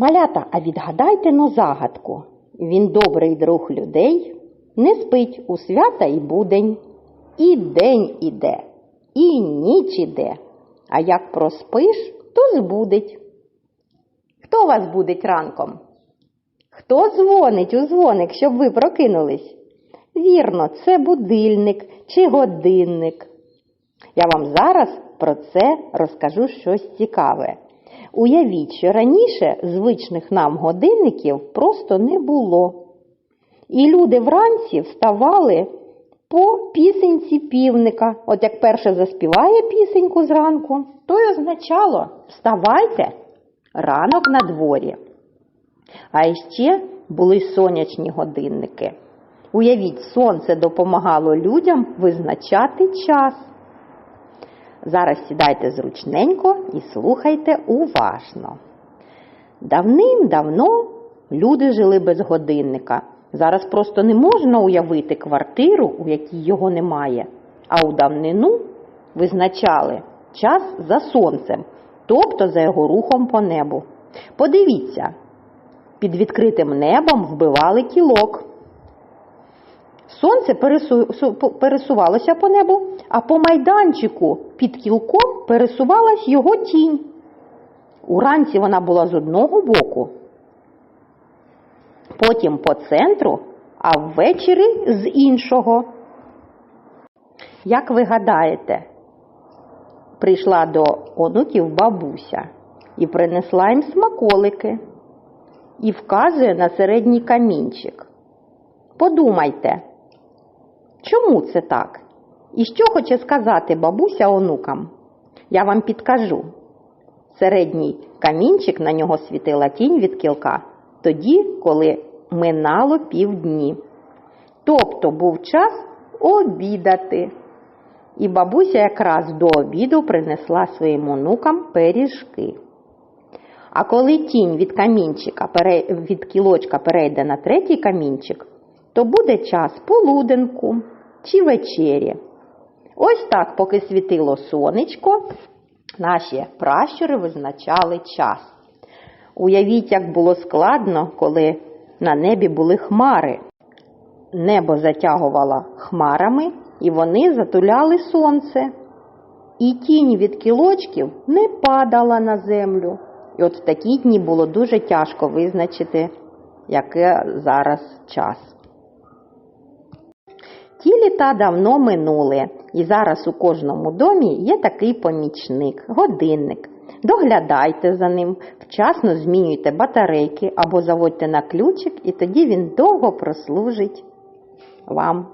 Малята, а відгадайте но загадку. Він добрий друг людей, не спить у свята й будень. І день іде, і ніч іде. А як проспиш, то збудить. Хто вас будить ранком? Хто дзвонить у дзвоник, щоб ви прокинулись? Вірно, це будильник чи годинник. Я вам зараз про це розкажу щось цікаве. Уявіть, що раніше звичних нам годинників просто не було. І люди вранці вставали по пісеньці півника. От як перше заспіває пісеньку зранку, то й означало вставайте ранок на дворі. А іще були сонячні годинники. Уявіть, сонце допомагало людям визначати час. Зараз сідайте зручненько і слухайте уважно. Давним-давно люди жили без годинника. Зараз просто не можна уявити квартиру, у якій його немає. А у давнину визначали час за сонцем, тобто за його рухом по небу. Подивіться, під відкритим небом вбивали кілок. Сонце пересувалося по небу, а по майданчику під кілком пересувалась його тінь. Уранці вона була з одного боку, потім по центру, а ввечері з іншого. Як ви гадаєте, прийшла до онуків бабуся і принесла їм смаколики і вказує на середній камінчик. Подумайте, чому це так? І що хоче сказати бабуся онукам? Я вам підкажу. Середній камінчик на нього світила тінь від кілка тоді, коли минало півдні. Тобто був час обідати. І бабуся якраз до обіду принесла своїм онукам пиріжки. А коли тінь від камінчика від кілочка перейде на третій камінчик, то буде час полуденку чи вечері. Ось так, поки світило сонечко, наші пращури визначали час. Уявіть, як було складно, коли на небі були хмари. Небо затягувало хмарами, і вони затуляли сонце. І тінь від кілочків не падала на землю. І от в такі дні було дуже тяжко визначити, яке зараз час. Ті літа давно минули, і зараз у кожному домі є такий помічник, годинник. Доглядайте за ним, вчасно змінюйте батарейки або заводьте на ключик, і тоді він довго прослужить вам.